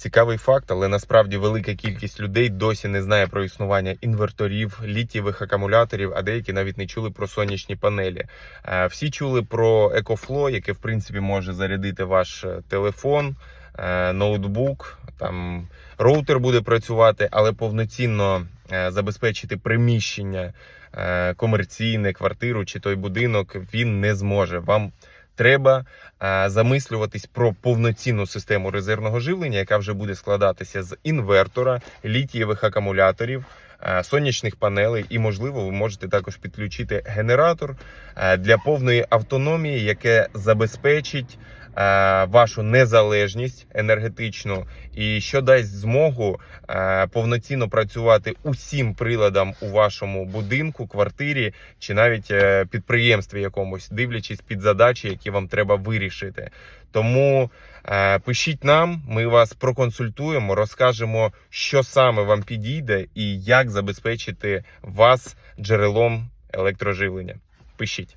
Цікавий факт, але насправді велика кількість людей досі не знає про існування інверторів, літієвих акумуляторів, а деякі навіть не чули про сонячні панелі. Е, Всі чули про EcoFlow, яке в принципі може зарядити ваш е, телефон, е, ноутбук, там роутер буде працювати, але повноцінно забезпечити приміщення комерційне, квартиру чи той будинок він не зможе. Вам треба е, замислюватись про повноцінну систему резервного живлення, яка вже буде складатися з інвертора, літієвих акумуляторів. Е, Сонячних панелей, і можливо, ви можете також підключити генератор е, для повної автономії, яке забезпечить е, вашу незалежність енергетичну, і що дасть змогу повноцінно працювати усім приладам у вашому будинку, квартирі чи навіть підприємстві якомусь, дивлячись під задачі, які вам треба вирішити. Тому пишіть нам, ми вас проконсультуємо, розкажемо, що саме вам підійде і як забезпечити вас джерелом електроживлення. Пишіть.